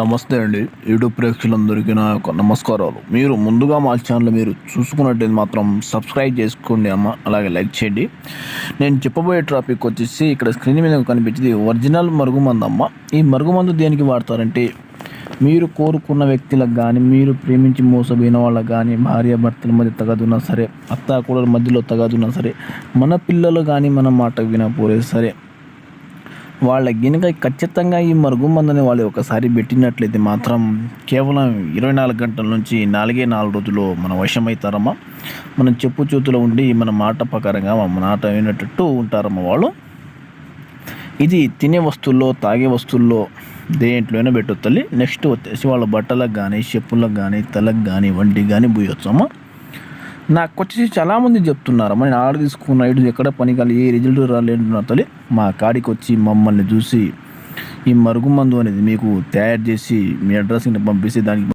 నమస్తే అండి. యూట్యూబ్ ప్రేక్షకులందరికీ నా యొక్క నమస్కారాలు. మీరు ముందుగా మా ఛానల్ మీరు చూసుకున్నట్టయితే మాత్రం సబ్స్క్రైబ్ చేసుకోండి అమ్మ అలాగే లైక్ చేయండి. నేను చెప్పబోయే టాపిక్ వచ్చేసి ఇక్కడ స్క్రీన్ మీద కనిపించేది ఒరిజినల్ మరుగుమందు అమ్మ ఈ మరుగుమందు దేనికి వాడతారంటే మీరు కోరుకున్న వ్యక్తులకు కానీ మీరు ప్రేమించి మోసపోయిన వాళ్ళకు కానీ భార్య భర్తల మధ్య తగదున్నా సరే అత్త కూడా మధ్యలో తగదున్నా సరే మన పిల్లలు కానీ మన మాట వినపోరే సరే వాళ్ళ గినక ఖచ్చితంగా ఈ మరుగుమందని వాళ్ళు ఒకసారి పెట్టినట్లయితే మాత్రం కేవలం ఇరవై నాలుగు గంటల నుంచి నాలుగే నాలుగు రోజులు మన వశమవుతారమ్మా మనం చెప్పు చేతిలో ఉండి మన మాట ప్రకారంగా మన ఆట అయినట్టు ఉంటారమ్మా వాళ్ళు. ఇది తినే వస్తువుల్లో తాగే వస్తువుల్లో దేంట్లోనే పెట్టు తల్లి. నెక్స్ట్ వచ్చేసి వాళ్ళ బట్టలకు కానీ చెప్పులకు కానీ తలకు కానీ వంటికి కానీ పోయొచ్చమ్మా నాకు వచ్చేసి చాలామంది చెప్తున్నారు. నేను ఆర్డర్ తీసుకున్న ఇటు ఎక్కడ పని కాలి ఏ రిజల్ట్ రాలేదు నా తల్లి. మా కాడికి వచ్చి మమ్మల్ని చూసి ఈ మరుగుమందు అనేది మీకు తయారు చేసి మీ అడ్రస్ని పంపిస్తే దానికి